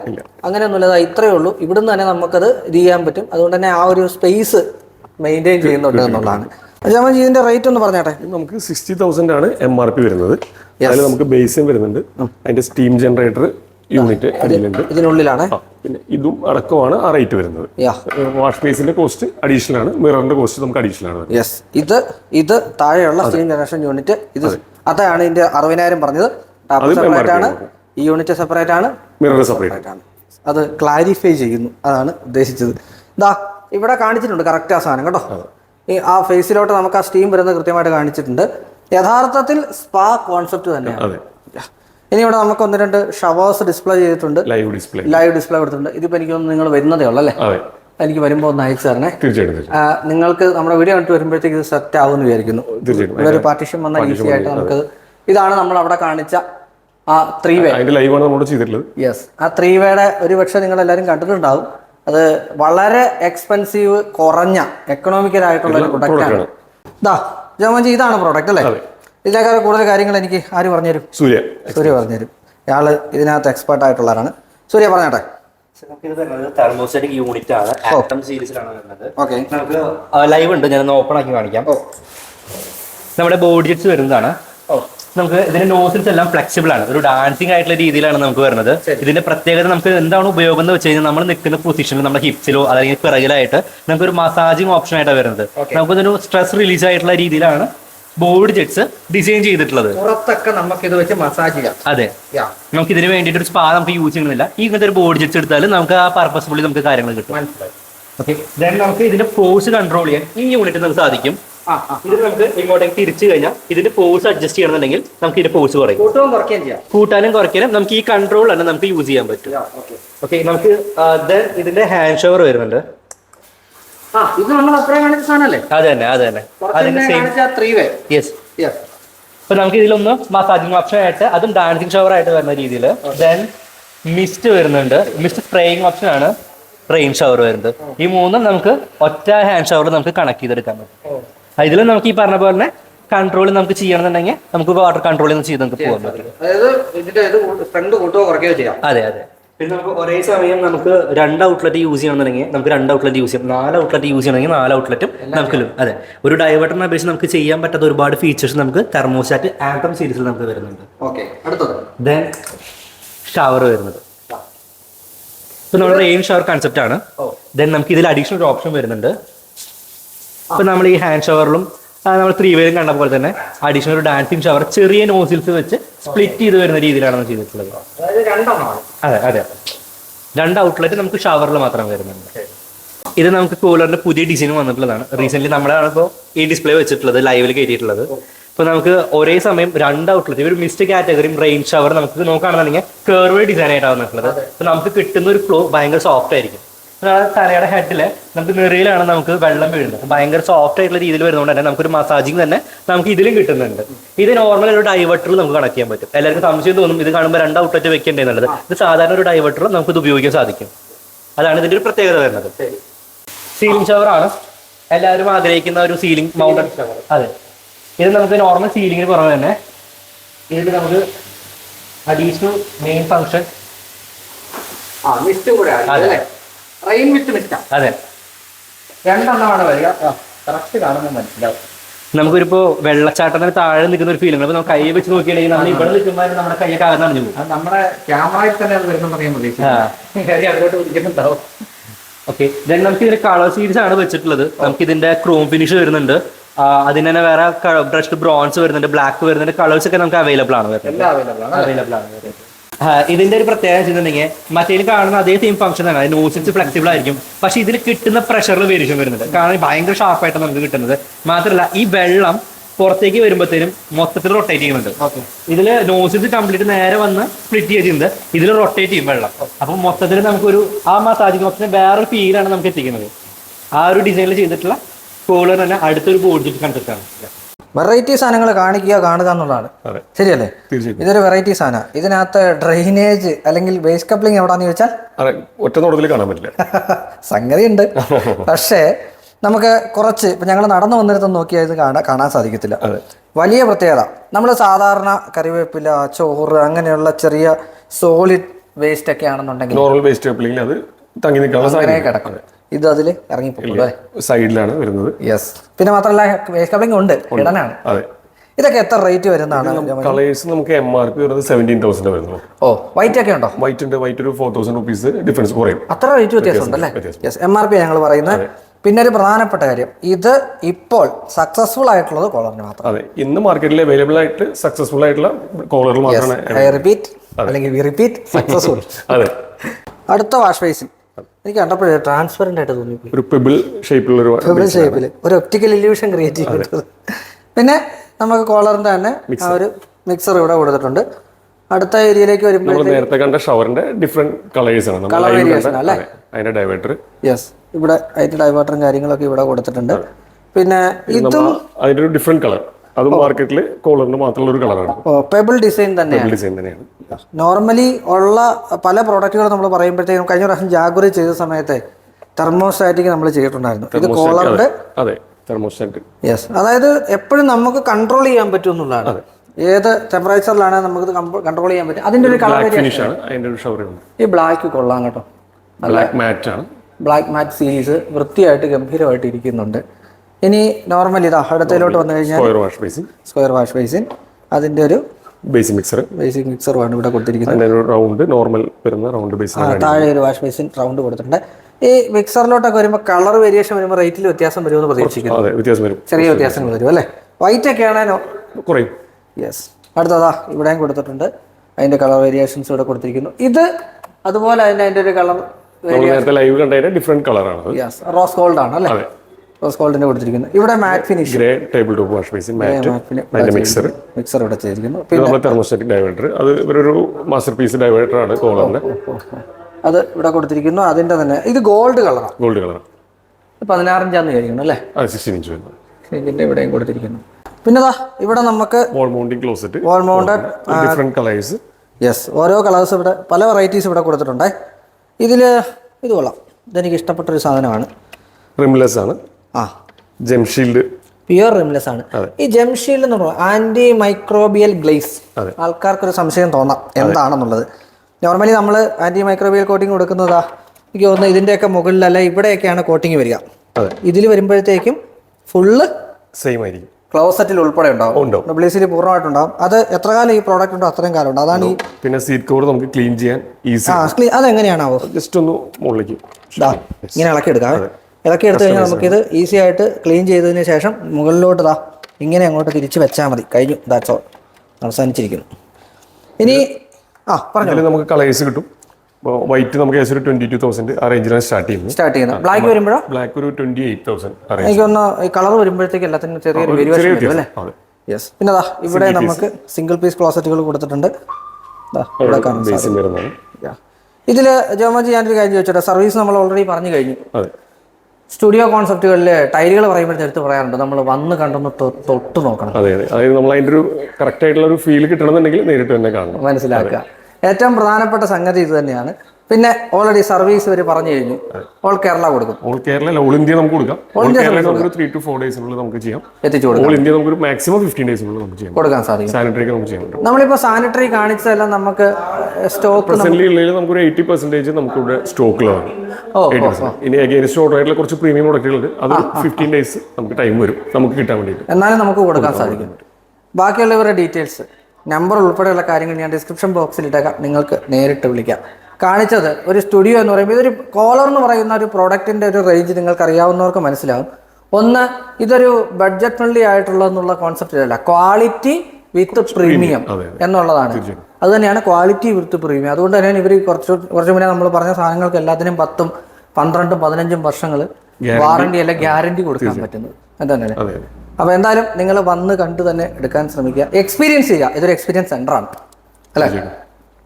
അങ്ങനെയൊന്നുമില്ല. അത് ഇത്രയേ ഉള്ളൂ. ഇവിടുന്ന് തന്നെ നമുക്കത് ഇത് ചെയ്യാൻ പറ്റും. അതുകൊണ്ട് തന്നെ ആ ഒരു സ്പേസ് മെയിന്റെയിൻ ചെയ്യുന്നുണ്ട് എന്നുള്ളതാണ്. ജാമജി ഇതിന്റെ റേറ്റ് ഒന്ന് പറഞ്ഞാട്ടെ? നമുക്ക് സിക്സ്റ്റി തൗസൻഡ് ആണ് എം ആർ പി വരുന്നത്. അതിൽ നമുക്ക് ബേസും വരുന്നുണ്ട്. അതിന്റെ സ്റ്റീം ജനറേറ്റർ യൂണിറ്റ് അതിലുണ്ട് ഇതിനുള്ളിലാണ്. പിന്നെ ഇതും അടക്കമാണ് ആ റേറ്റ് വരുന്നത്. വാഷ് ബേസിന്റെ കോസ്റ്റ് അഡീഷണൽ ആണ്. മിററിന്റെ കോസ്റ്റ് നമുക്ക് അഡീഷണൽ ആണ് യെസ് ഇത് ഇത് താഴെയുള്ള സ്റ്റീം ജനറേഷൻ യൂണിറ്റ് ഇത് അതാണ് ഇതിന്റെ അറുപതിനായിരം പറഞ്ഞത്. ടാപ്പ് സെപ്പറേറ്റ് ആണ്. ആണ്. ഈ യൂണിറ്റ് സെപ്പറേറ്റ് ആണ്. മിറർ സെപ്പറേറ്റ് ആണ്. അത് ക്ലാരിഫൈ ചെയ്യുന്നു. അതാണ് ഉദ്ദേശിച്ചത്. ഇതാ ഇവിടെ കാണിച്ചിട്ടുണ്ട് കറക്റ്റ് ആ സാധനം കേട്ടോ. ഈ ആ ഫേസിലോട്ട് നമുക്ക് ആ സ്റ്റീം വരുന്നത് കൃത്യമായിട്ട് കാണിച്ചിട്ടുണ്ട്. യഥാർത്ഥത്തിൽ സ്പാ കോൺസെപ്റ്റ് തന്നെയാണ്. ഇനി ഇവിടെ നമുക്ക് ഒന്ന് രണ്ട് ഷവേഴ്സ് ഡിസ്പ്ലേ ചെയ്തിട്ടുണ്ട്. ലൈവ് ഡിസ്പ്ലേ ലൈവ് ഡിസ്പ്ലേ കൊടുത്തിട്ടുണ്ട്. ഇതിപ്പോ എനിക്ക് തോന്നുന്നു നിങ്ങൾ വരുന്നതേ ഉള്ളൂ അല്ലേ? എനിക്ക് വരുമ്പോൾ ഒന്ന് അയച്ചു തരണേ. തീർച്ചയായിട്ടും നിങ്ങൾക്ക് നമ്മുടെ വീഡിയോ കണ്ടിട്ട് വരുമ്പോഴത്തേക്ക് ഇത് സെറ്റ് ആവുമെന്ന് വിചാരിക്കുന്നു. ഇതൊരു പാർട്ടിഷൻ ഒരു പാർട്ടീഷൻ വന്നാൽ ഈസി ആയിട്ട് നമുക്ക് ഇതാണ് നമ്മൾ അവിടെ കാണിച്ച ആ ത്രീ വേ ലൈവ് ആണ് നമ്മൾ ചെയ്തിട്ടുള്ളത്. യെസ് ആ ത്രീ വേയുടെ ഒരു പക്ഷേ നിങ്ങൾ എല്ലാവരും കണ്ടിട്ടുണ്ടാവും. അത് വളരെ എക്സ്പെൻസീവ് കുറഞ്ഞ എക്കണോമിക്കൽ ആയിട്ടുള്ള ഒരു പ്രൊഡക്റ്റ് ആണ്. ഇതാ ജോമൻജി ഇതാണ് പ്രൊഡക്റ്റ് അല്ലേ. ഇതിനേക്കാൾ കൂടുതൽ കാര്യങ്ങൾ എനിക്ക് ആര് പറഞ്ഞുതരും? സൂര്യ. സൂര്യ പറഞ്ഞുതരും. ഇയാൾ ഇതിനകത്ത് എക്സ്പേർട്ട് ആയിട്ടുള്ളവരാണ് സൂര്യ പറഞ്ഞോട്ടെ. തെർമോസ്റ്റാറ്റിക് യൂണിറ്റ് ആണ്. ആറ്റം സീരീസിലാണ് വരുന്നത്. ഓക്കെ നമുക്ക് ലൈവ് ഉണ്ട്. ഞാൻ ഓപ്പൺ ആക്കി കാണിക്കാം. നമ്മുടെ ബോഡി ജെറ്റ്സ് വരുന്നതാണ്. നമുക്ക് ഇതിന്റെ നോസിൽസ് എല്ലാം ഫ്ലെക്സിബിൾ ആണ്. ഒരു ഡാൻസിങ് ആയിട്ടുള്ള രീതിയിലാണ് നമുക്ക് വരുന്നത്. ഇതിന്റെ പ്രത്യേകത നമുക്ക് എന്താണ് ഉപയോഗം എന്ന് വെച്ച് കഴിഞ്ഞാൽ നമ്മൾ നിൽക്കുന്ന പൊസിഷനിൽ നമ്മുടെ ഹിപ്സിലോ അല്ലെങ്കിൽ പിറകിലായിട്ട് നമുക്ക് ഒരു മസാജിങ് ഓപ്ഷൻ ആയിട്ടാണ് വരുന്നത്. നമുക്കിതൊരു സ്ട്രെസ് റിലീസ് ആയിട്ടുള്ള രീതിയിലാണ് ബോർഡ് ജെറ്റ്സ് ഡിസൈൻ ചെയ്തിട്ടുള്ളത്. പുറത്തൊക്കെ നമുക്ക് ഇത് വെച്ച് മസാജ് ചെയ്യാം. അതെ. നമുക്ക് ഇതിന് വേണ്ടിയിട്ട് ഒരു സ്പാ നമുക്ക് യൂസ് ചെയ്യുന്നില്ല. ഈ ഇങ്ങനത്തെ ഒരു ബോഡി ജെറ്റ്സ് എടുത്താൽ നമുക്ക് ആ പർപ്പസ്ഫുള്ളി നമുക്ക് കാര്യങ്ങൾ കിട്ടും. മനസ്സിലായി. ഓക്കെ ദെൻ നമുക്ക് ഇതിന്റെ ഫോഴ്സ് കൺട്രോൾ ചെയ്യാൻ ഈ യൂണിറ്റ് നമുക്ക് സാധിക്കും. ഇത് നമുക്ക് ഇങ്ങോട്ടേക്ക് തിരിച്ചു കഴിഞ്ഞാൽ ഇതിന്റെ ഫോഴ്സ് അഡ്ജസ്റ്റ് ചെയ്യണമെന്നുണ്ടെങ്കിൽ നമുക്ക് ഇതിന്റെ ഫോഴ്സ് കുറയും. കൂട്ടാനും കുറയ്ക്കാനും നമുക്ക് ഈ കൺട്രോൾ തന്നെ നമുക്ക് യൂസ് ചെയ്യാൻ പറ്റും. ഓക്കെ നമുക്ക് ദെൻ ഇതിന്റെ ഹാൻഡ് ഷവർ വരുന്നുണ്ട്. ഇത് നമ്മൾ അത്രയും കാണിച്ച സാധനമല്ലേ? അത് തന്നെ അതെ തന്നെ. അതിന്റെ same three way yes yes അപ്പൊ നമുക്ക് ഇതിലൊന്ന് മസാജിങ് ഓപ്ഷൻ ആയിട്ട് അതും ഡാൻസിങ് ഷവർ ആയിട്ട് വരുന്ന രീതിയിൽ ദെൻ മിസ്റ്റ് വരുന്നുണ്ട്. മിസ്റ്റ് സ്പ്രേയിങ് ഓപ്ഷൻ ആണ് റെയിൻ ഷവർ വരുന്നത്. ഈ മൂന്നും നമുക്ക് ഒറ്റ ഹാൻഡ് ഷവറിൽ നമുക്ക് കണക്ട് ചെയ്തെടുക്കാൻ പറ്റും. ഇതിൽ നമുക്ക് ഈ പറഞ്ഞ പോലെ കൺട്രോൾ നമുക്ക് ചെയ്യണമെന്നുണ്ടെങ്കിൽ നമുക്ക് വാട്ടർ കൺട്രോൾ ചെയ്ത് നമുക്ക് പോകാൻ പറ്റും. അതായത് ഇതിന്റെ ഇത് സ്ട്രെങ്ത് കൂട്ടുകയോ കുറയ്ക്കുകയോ ചെയ്യാം. അതെ അതെ. പിന്നെ നമുക്ക് ഒരേ സമയം നമുക്ക് രണ്ട് ഔട്ട്ലെറ്റ് യൂസ് ചെയ്യണമെന്നുണ്ടെങ്കിൽ നമുക്ക് രണ്ട് ഔട്ട്ലെറ്റ് യൂസ് ചെയ്യാം. നാല് ഔട്ട്ലെറ്റ് യൂസ് ചെയ്യണമെങ്കിൽ നാല് ഔട്ട്ലെറ്റും നമുക്ക്. അതെ. ഒരു ഡൈവേർട്ടറിനെ അപേക്ഷിച്ച് നമുക്ക് ചെയ്യാൻ പറ്റാത്ത ഒരുപാട് ഫീച്ചേഴ്സ് നമുക്ക് തെർമോസാറ്റ് ആറ്റം സീരീസിൽ നമുക്ക് വരുന്നുണ്ട്. ഓക്കെ അടുത്തത്. ദെൻ ഷവർ വരുന്നത്. ഇപ്പൊ നമ്മുടെ റെയിൻ ഷവർ കൺസെപ്റ്റ് ആണ്. ദെൻ നമുക്ക് ഇതിൽ അഡീഷണൽ ഒരു ഓപ്ഷൻ വരുന്നുണ്ട്. ഇപ്പൊ നമ്മൾ ഈ ഹാൻഡ് ഷവറിലും നമ്മൾ ത്രീ പേരും കണ്ട പോലെ തന്നെ അഡീഷണൽ ഒരു ഡാൻസിങ് ഷവർ ചെറിയ നോസിൽസ് വെച്ച് സ്പ്ലിറ്റ് ചെയ്ത് വരുന്ന രീതിയിലാണ് നമ്മൾ ചെയ്തിട്ടുള്ളത്. അതെ അതെ. രണ്ട് ഔട്ട്ലെറ്റ് നമുക്ക് ഷവറിൽ മാത്രം വരുന്നുണ്ട്. ഇത് നമുക്ക് കൂളറിന്റെ പുതിയ ഡിസൈൻ വന്നിട്ടുള്ളതാണ്. റീസെന്റ് നമ്മളാണ് ഇപ്പോൾ ഈ ഡിസ്പ്ലേ വെച്ചിട്ടുള്ളത് ലൈവിൽ കയറ്റിയിട്ടുള്ളത് ഇപ്പൊ നമുക്ക് ഒരേ സമയം രണ്ട് ഔട്ട്ലെറ്റ് ഒരു മിസ്റ്റ് കാറ്റഗറിയും റെയിൻ ഷവർ നമുക്ക് നോക്കുകയാണെന്നുണ്ടെങ്കിൽ കേർവ് ഡിസൈൻ ആയിട്ടാണ് വന്നിട്ടുള്ളത്. അപ്പൊ നമുക്ക് കിട്ടുന്ന ഒരു ഫ്ലോ ഭയങ്കര സോഫ്റ്റ് ആയിരിക്കും. തലയുടെ ഹെഡിൽ നമുക്ക് നിറയിലാണ് നമുക്ക് വെള്ളം വീഴുന്നത്. ഭയങ്കര സോഫ്റ്റ് ആയിട്ടുള്ള രീതിയിൽ വരുന്നതുകൊണ്ട് തന്നെ നമുക്കൊരു മസാജിങ് തന്നെ നമുക്ക് ഇതിലും കിട്ടുന്നുണ്ട്. ഇത് നോർമൽ ഒരു ഡൈവർട്ടർ നമുക്ക് കണക്ട് ചെയ്യാൻ പറ്റും. എല്ലാവർക്കും സംശയം തോന്നും ഇത് കാണുമ്പോൾ രണ്ട് ഔട്ട്ലെറ്റ് വെക്കേണ്ടതെന്നുള്ളത് ഇത് സാധാരണ ഒരു ഡൈവർട്ടർ നമുക്ക് ഇത് ഉപയോഗിക്കാൻ സാധിക്കും. അതാണ് ഇതിന്റെ ഒരു പ്രത്യേകത വരുന്നത്. സീലിംഗ് ഷവർ ആണ്. എല്ലാവരും ആഗ്രഹിക്കുന്ന ഒരു സീലിംഗ് മൗണ്ടൻ ഷവർ അതെ. ഇത് നമുക്ക് നോർമൽ സീലിംഗിന് പുറമെ തന്നെ ഇതിൽ നമുക്ക് അഡീഷണൽ മെയിൻ ഫംഗ്ഷൻ ആ മിസ്റ്റ് കൂടെ അതെ. റെയിൻ വിത്ത് മിസ്റ്റാ അതെ. രണ്ടെണ്ണമാണ് വരിക. കറക്റ്റ് കാണുമ്പോൾ മനസ്സിലാവും. നമുക്കൊരിപ്പോ വെള്ളച്ചാട്ടത്തിന് താഴെ നിൽക്കുന്ന ഒരു ഫീലിംഗ് അപ്പൊ നമുക്ക് കൈ വെച്ച് നോക്കിയാണെങ്കിൽ നമ്മൾ ഇവിടെ നിൽക്കുമ്പോൾ നമ്മുടെ കൈയൊക്കെ അകന്നറിഞ്ഞു പോകും. നമ്മുടെ ക്യാമറയിൽ തന്നെ അത് വരുന്ന പറയാൻ. കാര്യം അങ്ങോട്ട് വിളിക്കുന്നുണ്ടാവും. ഓക്കെ ദെൻ നമുക്ക് ഇതിന്റെ കളർ സീരീസ് ആണ് വെച്ചിട്ടുള്ളത്. നമുക്ക് ഇതിന്റെ ക്രോം ഫിനിഷ് വരുന്നുണ്ട്. അതിന് തന്നെ വേറെ ബ്രഷ് ബ്രോൺസ് വരുന്നുണ്ട് ബ്ലാക്ക് വരുന്നുണ്ട്. കളേഴ്സ് ഒക്കെ നമുക്ക് അവൈലബിൾ ആണ് അവൈലബിൾ ആണ്. അവൈലബിൾ ആ, ഇതിന്റെ ഒരു പ്രത്യേകത വെച്ചിട്ടുണ്ടെങ്കിൽ മറ്റേ കാണുന്ന അതേ തീം ഫംഗ്ഷൻ തന്നെ നോസിൽസ് ഫ്ലെക്സിബിൾ ആയിരിക്കും. പക്ഷെ ഇതിൽ കിട്ടുന്ന പ്രഷറിൽ വേരിയേഷൻ വരുന്നത് കാരണം ഭയങ്കര ഷാർപ്പായിട്ടാണ് നമുക്ക് കിട്ടുന്നത്. മാത്രമല്ല ഈ വെള്ളം പുറത്തേക്ക് വരുമ്പോഴത്തേനും മൊത്തത്തിൽ റൊട്ടേറ്റ് ചെയ്യുന്നുണ്ട്. ഇതിൽ നോസിൽസ് കംപ്ലീറ്റ് നേരെ വന്ന് സ്പ്ലിറ്റ് ചെയ്തിട്ടുണ്ട്. ഇതിൽ റൊട്ടേറ്റ് ചെയ്യും വെള്ളം. അപ്പൊ മൊത്തത്തിൽ നമുക്കൊരു ആ മസാജിങ് ഓപ്ഷന് വേറൊരു ഫീലാണ് നമുക്ക് എത്തിക്കുന്നത്. ആ ഒരു ഡിസൈനിൽ ചെയ്തിട്ടുള്ള കൂളർ തന്നെ അടുത്തൊരു ബോഡി കൺസെപ്റ്റ് ആണ് വെറൈറ്റി സാധനങ്ങൾ കാണിക്കുക കാണുക എന്നുള്ളതാണ്. ശരിയല്ലേ? ഇതൊരു വെറൈറ്റി സാധന. ഇതിനകത്ത് ഡ്രെയിനേജ് അല്ലെങ്കിൽ വേസ്റ്റ് കപ്ലിംഗ് എവിടാന്ന് ചോദിച്ചാൽ? ഒറ്റ നോട്ടത്തിൽ കാണാൻ പറ്റില്ല. സംഗതി ഉണ്ട് പക്ഷേ നമുക്ക് കുറച്ച് ഇപ്പം ഞങ്ങൾ നടന്നു വന്നിടത്ത് നോക്കിയാൽ ഇത് കാണാൻ കാണാൻ സാധിക്കത്തില്ല. വലിയ പ്രത്യേകത നമ്മൾ സാധാരണ കറിവേപ്പില ചോറ് അങ്ങനെയുള്ള ചെറിയ സോളിഡ് വേസ്റ്റ് ഒക്കെ ആണെന്നുണ്ടെങ്കിൽ നോർമൽ വേസ്റ്റ് കപ്ലിംഗിൽ അത് തങ്ങി നിൽക്കാനുള്ള കിടക്കും. ഇത് അതിൽ ഇറങ്ങിപ്പോകും സൈഡിലാണ് വരുന്നത്. യെസ് പിന്നെ മാത്രമല്ല കവറിംഗ് ഉണ്ട് ഇടനാണ്. അതെ. ഇതൊക്കെ എത്ര റേറ്റ് വരുന്നതാണ്? കളേഴ്സ് നമുക്ക് എം ആർ പി വരുന്നത് സെവന്റീൻ തൗസൻഡ് വരുന്നു ഓ വൈറ്റ് ഒക്കെ ഉണ്ടോ? വൈറ്റ് ഉണ്ട് വൈറ്റ് ഒരു ഫോർ തൗസൻഡ് റുപ്പീസ് ഡിഫറൻസ് കുറയും. അത്ര റേറ്റ് വ്യത്യാസം ഉണ്ടല്ലേ. യെസ് എം ആർ പി ഞങ്ങൾ പറയുന്നത്. പിന്നെ ഒരു പ്രധാനപ്പെട്ട കാര്യം ഇത് ഇപ്പോൾ സക്സസ്ഫുൾ ആയിട്ടുള്ളത് കോളറിന് മാത്രം. അതെ ഇന്ന് മാർക്കറ്റിൽ അവൈലബിൾ ആയിട്ട് സക്സസ്ഫുൾ ആയിട്ടുള്ള കോളറിൽ മാത്രമാണ് റിപ്പീറ്റ് അല്ലെങ്കിൽ റിപ്പീറ്റ് സക്സസ്ഫുൾ അതെ. അടുത്ത വാഷ് ബേസിൻ എനിക്ക് കണ്ടപ്പോഴേ ട്രാൻസ്പെറന്റ് ആയിട്ട് തോന്നി ഒരു പെബിൾ ഷേപ്പിലുള്ള ഒരു പെബിൾ ഷേപ്പിൽ ഒരു ഒപ്റ്റിക്കൽ ഇല്യൂഷൻ ക്രിയേറ്റ് ചെയ്യുന്നത് പിന്നെ നമുക്ക് കോളറിന്റെ തന്നെ ആ ഒരു മിക്സർ ഇവിടെ കൊടുത്തിട്ടുണ്ട്. അടുത്ത ഏരിയയിലേക്ക് വരുമ്പോൾ നേരത്തെ കണ്ട ഷവറിന്റെ ഡിഫറെന്റ് കളേഴ്സ് ആണ്. നമ്മൾ വേരിയേഷൻ അല്ലേ? അതെ. അതിന്റെ ഡൈവേർട്ടർ യെസ് ഇവിടെ അതിന്റെ ഡൈവേർട്ടറും കാര്യങ്ങളൊക്കെ ഇവിടെ കൊടുത്തിട്ടുണ്ട്. പിന്നെ ഇതും അതിന്റെ ഒരു ഡിഫറെന്റ് കളർ അത് മാർക്കറ്റിൽ കോളറിന് മാത്രമുള്ള ഒരു കളറാണ് പേബിൾ ഡിസൈൻ തന്നെയാണ്. ഡിസൈൻ തന്നെയാണ്. നോർമലി ഉള്ള പല പ്രോഡക്റ്റുകൾ നമ്മൾ പറയുമ്പോഴത്തേക്കും കഴിഞ്ഞ പ്രാവശ്യം ജാഗ്രത ചെയ്ത സമയത്ത് തെർമോസ്റ്റാറ്റിക് നമ്മൾ ചെയ്തിട്ടുണ്ടായിരുന്നു. ഇത് കോളറിന്റെ അതെ. തെർമോസ്റ്റാറ്റ് യെസ് അതായത് എപ്പോഴും നമുക്ക് കൺട്രോൾ ചെയ്യാൻ പറ്റും എന്നുള്ളതാണ് ഏത് ടെമ്പറേച്ചറിലാണ് നമുക്ക് കൺട്രോൾ ചെയ്യാൻ പറ്റും അതിന്റെ ഒരു കളർ ബ്ലാക്ക് ഫിനിഷ് ആണ്. അതിന്റെ ഒരു ഷവർ ഈ ബ്ലാക്ക് കൊള്ളാം കേട്ടോ. ബ്ലാക്ക് മാറ്റ് ആണ്. ബ്ലാക്ക് മാറ്റ് സീരീസ് വൃത്തിയായിട്ട് ഗംഭീരമായിട്ട് ഇരിക്കുന്നുണ്ട്. ഇനി നോർമൽ ഇതാ അടുത്തതിലോട്ട് വന്നു കഴിഞ്ഞാൽ square wash basin square wash basin അതിന്റെ ഒരു ബേസിക് മിക്സർ ബേസിക് മിക്സറുമാണ് ഇവിടെ കൊടുത്തിരിക്കുന്നത്. റൗണ്ട് നോർമൽ വരുന്ന റൗണ്ട് ബേസിൻ താഴെ ഒരു വാഷ് ബേസിൻ റൗണ്ട് കൊടുത്തിട്ടുണ്ട്. ഈ മിക്സറിലോട്ടൊക്കെ വരുമ്പോൾ കളർ വേരിയേഷൻ വരുമ്പോൾ റേറ്റിൽ വ്യത്യാസം വരുമെന്ന് പ്രതീക്ഷിക്കുന്നു. അതെ വ്യത്യാസം വരും. ചെറിയ വ്യത്യാസങ്ങൾ വരും അല്ലേ? വൈറ്റ് ഒക്കെ ആണോ കുറയും. യെസ് അടുത്തതാ ഇവിടെയും കൊടുത്തിട്ടുണ്ട്. അതിന്റെ കളർ വേരിയേഷൻസ് ഇവിടെ കൊടുത്തിരിക്കുന്നു. ഇത് അതുപോലെ അതിന്റെ അതിന്റെ ഒരു കളർ നേരത്തെ ലൈവ് കണ്ടതിന്റെ ഡിഫറെന്റ് കളറാണ് റോസ് ഗോൾഡ് ആണ് അല്ലേ? റോസ് ഗോൾഡിന്റെ കൊടുത്തിരിക്കുന്നു. ഇവിടെ matte finish grey table top wash basin matte അതിന്റെ മിക്സർ മിക്സർ ഇവിടെ ചെയ്തിരിക്കുന്നു. പിന്നെ നമ്മൾ തെർമോസ്റ്റാറ്റിക് ഡൈവേർട്ടർ അത് ഇവരൊരു മാസ്റ്റർ പീസ് ഡൈവേർട്ടർ ആണ് കോളറിന്റെ അത് ഇവിടെ കൊടുത്തിരിക്കുന്നു. അതിന്റെ തന്നെ ഇത് ഗോൾഡ് കളറാണ് ഗോൾഡ് കളർ പതിനാറിഞ്ചാന്ന് കഴിക്കണം അല്ലേ? സിക്സ്റ്റീൻ ഇഞ്ച് വരുന്നു. ഇതിന്റെ ഇവിടെയും കൊടുത്തിരിക്കുന്നു. പിന്നെ ദാ ഇവിടെ നമുക്ക് wall mounting closet wall mounted different colours yes ഓരോ കളേഴ്സ് ഇവിടെ പല വെറൈറ്റീസ് ഇവിടെ കൊടുത്തിട്ടുണ്ട്. ഇതിൽ ഇത് കൊള്ളാം. ഇതെനിക്ക് ഇഷ്ടപ്പെട്ട ഒരു സാധനമാണ്. റിംലെസ് ആണ്. ആ. ജംഷീൽഡ് പ്യുവർ റിംലെസ് ആണ്. ഈ ജംഷീൽഡ് എന്ന് പറയുന്നത് ആന്റി മൈക്രോബിയൽ ഗ്ലേസ്. ആൾക്കാർക്കൊരു സംശയം തോന്നാം എന്താണെന്നുള്ളത്. നോർമലി നമ്മൾ ആന്റി മൈക്രോബിയൽ കോട്ടിംഗ് കൊടുക്കുന്നതാ. എനിക്ക് തോന്നുന്നു ഇതിന്റെയൊക്കെ മുകളിലല്ല ഇവിടെയൊക്കെയാണ് കോട്ടിംഗ് വരിക. ഇതിൽ വരുമ്പോഴത്തേക്കും ഫുള്ള് സെയിം ആയിരിക്കും. ക്ലോസറ്റിൽ ഉൾപ്പെടെ ഉണ്ടാവും. പൂർണമായിട്ട് പൂർണമായിട്ടുണ്ടാവും. അത് എത്ര കാലം ഈ പ്രോഡക്റ്റ് ഉണ്ടോ അത്രയും കാലം ഉണ്ട് അതാണ് ഈ പിന്നെ സീറ്റ് കവർ നമുക്ക് ക്ലീൻ ചെയ്യാൻ ഈസി അതെങ്ങനെയാണാവോ? ജസ്റ്റ് ഒന്ന് മുകളിലേക്ക്. ഇങ്ങനെ ഇളക്കി എടുക്കാം ഇളക്കി എടുത്തു കഴിഞ്ഞാൽ നമുക്കിത് ഈസി ആയിട്ട് ക്ലീൻ ചെയ്തതിന് ശേഷം മുകളിലോട്ട് ദാ ഇങ്ങനെ അങ്ങോട്ട് തിരിച്ച് വെച്ചാൽ മതി. കഴിഞ്ഞു. ദാറ്റ്സ് ഓൾ അവസാനിച്ചിരിക്കുന്നു. ഇനി ആ പറഞ്ഞു നമുക്ക് കളേഴ്സ് കിട്ടും. വൈറ്റ് നമുക്ക് ഏകദേശം ഒരു ട്വന്റി ടു തൗസൻഡ് ആ റേഞ്ചിലാണ് സ്റ്റാർട്ട് ചെയ്യുന്നത്. സ്റ്റാർട്ട് ചെയ്യുന്നത്. ബ്ലാക്ക് വരുമ്പോഴോ? ബ്ലാക്ക് ഒരു ട്വന്റി എയ്റ്റ് തൗസൻഡ് ആ range. എനിക്ക് ഒന്ന് ഈ കളർ വരുമ്പോഴത്തേക്ക് എല്ലാത്തിനും ചെറിയൊരു വേരിയേഷൻ ചെറിയ അല്ലേ? യെസ് പിന്നെ ദാ ഇവിടെ നമുക്ക് സിംഗിൾ പീസ് ക്ലോസറ്റുകൾ കൊടുത്തിട്ടുണ്ട്. ഇവിടെ കാണാം ഇതിൽ ജോമജി ഞാനൊരു കാര്യം ചോദിച്ചോട്ടെ? സർവീസ് നമ്മൾ ഓൾറെഡി പറഞ്ഞു കഴിഞ്ഞു. സ്റ്റുഡിയോ കോൺസെപ്റ്റുകളിൽ ടൈലുകൾ പറയുമ്പോഴത്തെ എടുത്ത് പറയാറുണ്ട്. നമ്മൾ വന്ന് കണ്ടൊന്ന് തൊട്ട് നോക്കണം. അതെ അതെ. അതായത് നമ്മൾ അതിന്റെ ഒരു കറക്റ്റ് ആയിട്ടുള്ള ഒരു ഫീൽ കിട്ടണമെന്നുണ്ടെങ്കിൽ നേരിട്ട് തന്നെ കാണണം. മനസ്സിലാക്കുക. ഏറ്റവും പ്രധാനപ്പെട്ട സംഗതി ഇത് തന്നെയാണ്. പിന്നെ ഓൾറെഡി സർവീസ് ഇവർ പറഞ്ഞു കഴിഞ്ഞു. ഓൾ കേരള കൊടുക്കും. ഓൾ കേരള അല്ല ഓൾ ഇന്ത്യ നമുക്ക് കൊടുക്കാം. ഓൾ കേരള നമുക്ക് ത്രീ ടു ഫോർ ഡേയ്സിനുള്ളിൽ നമുക്ക് ചെയ്യാം. എത്തിച്ചു കൊടുക്കും. ഓൾ ഇന്ത്യ നമുക്ക് ഒരു മാക്സിമം ഫിഫ്റ്റീൻ ഡേയ്സിനുള്ളിൽ നമുക്ക് ചെയ്യാം. കൊടുക്കാൻ സാധിക്കും. സാനിറ്ററി നമുക്ക് ചെയ്യാൻ പറ്റും. നമ്മളിപ്പോൾ സാനിറ്ററി കാണിച്ചതെല്ലാം നമുക്ക് സ്റ്റോക്ക് പ്രസന്റ്ലി ഉള്ളതിൽ നമുക്ക് ഒരു എയ്റ്റി പെർസെന്റേജ് നമുക്ക് ഇവിടെ സ്റ്റോക്കിലാണ് ഇനി അഗേൻസ്റ്റ് ഓർഡർ ആയിട്ടുള്ള കുറച്ച് പ്രീമിയം പ്രൊഡക്റ്റുകളുണ്ട് അത് ഫിഫ്റ്റീൻ ഡേയ്സ് നമുക്ക് ടൈം വരും. നമുക്ക് കിട്ടാൻ വേണ്ടിയിട്ട്. എന്നാലും നമുക്ക് കൊടുക്കാൻ സാധിക്കും. ബാക്കിയുള്ളവരുടെ ഡീറ്റെയിൽസ് നമ്പർ ഉൾപ്പെടെയുള്ള കാര്യങ്ങൾ ഞാൻ ഡിസ്ക്രിപ്ഷൻ ബോക്സിൽ ഇട്ടേക്കാം. നിങ്ങൾക്ക് നേരിട്ട് വിളിക്കാം. കാണിച്ചത്. ഒരു സ്റ്റുഡിയോ എന്ന് പറയുമ്പോൾ ഇതൊരു കോളർ എന്ന് പറയുന്ന ഒരു പ്രോഡക്റ്റിന്റെ ഒരു റേഞ്ച് നിങ്ങൾക്ക് അറിയാവുന്നവർക്ക് മനസ്സിലാവും. ഒന്ന് ഇതൊരു ബഡ്ജറ്റ് ഫ്രണ്ട്ലി ആയിട്ടുള്ളതെന്നുള്ള കോൺസെപ്റ്റ് അല്ല ക്വാളിറ്റി വിത്ത് പ്രീമിയം എന്നുള്ളതാണ്. അത് തന്നെയാണ് ക്വാളിറ്റി വിത്ത് പ്രീമിയം അതുകൊണ്ട് തന്നെയാണ് ഇവർ കുറച്ച് കുറച്ച് മുന്നേ നമ്മൾ പറഞ്ഞ സാധനങ്ങൾക്ക് എല്ലാത്തിനും പത്തും പന്ത്രണ്ടും പതിനഞ്ചും വർഷങ്ങൾ വാറണ്ടി അല്ല ഗ്യാരണ്ടി കൊടുക്കാൻ പറ്റുന്നത്. എന്താണ് അതെ അതെ. അപ്പോൾ എന്തായാലും നിങ്ങൾ വന്ന് കണ്ട് തന്നെ എടുക്കാൻ ശ്രമിക്കുക. എക്സ്പീരിയൻസ് ചെയ്യുക. ഇതൊരു എക്സ്പീരിയൻസ് സെന്റർ ആണ്. അല്ലേ?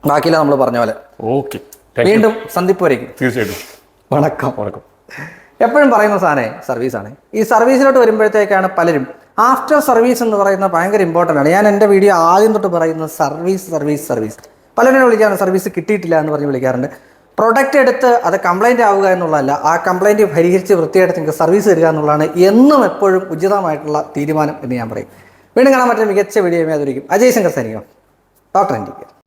ബാക്കിയില്ല നമ്മൾ പറഞ്ഞ പോലെ. ഓക്കെ വീണ്ടും സന്ദീപ് വരയ്ക്കും. തീർച്ചയായിട്ടും. വണക്കം. വണക്കം. എപ്പോഴും പറയുന്ന സാധനമേ സർവീസാണ് ഈ സർവീസിലോട്ട് വരുമ്പോഴത്തേക്കാണ് പലരും ആഫ്റ്റർ സർവീസ് എന്ന് പറയുന്ന ഭയങ്കര ഇമ്പോർട്ടന്റ് ആണ്. ഞാൻ എന്റെ വീഡിയോ ആദ്യം തൊട്ട് പറയുന്നത് സർവീസ് സർവീസ് സർവീസ് പലരും വിളിക്കാറുണ്ട് സർവീസ് കിട്ടിയിട്ടില്ല എന്ന് പറഞ്ഞ് വിളിക്കാറുണ്ട്. പ്രൊഡക്റ്റ് എടുത്ത് അത് കംപ്ലൈന്റ് ആവുക എന്നുള്ളതല്ല ആ കംപ്ലൈന്റ് പരിഹരിച്ച് വൃത്തിയായിട്ട് നിങ്ങൾക്ക് സർവീസ് തരിക എന്നുള്ളതാണ് എന്നും എപ്പോഴും ഉചിതമായിട്ടുള്ള തീരുമാനം എന്ന് ഞാൻ പറയും. വീണ്ടും കാണാൻ പറ്റുന്ന മികച്ച വീഡിയോ അതൊരിക്കും അജയ് ശങ്കർ സൈനികം ഡോക്ടർ എന്റെ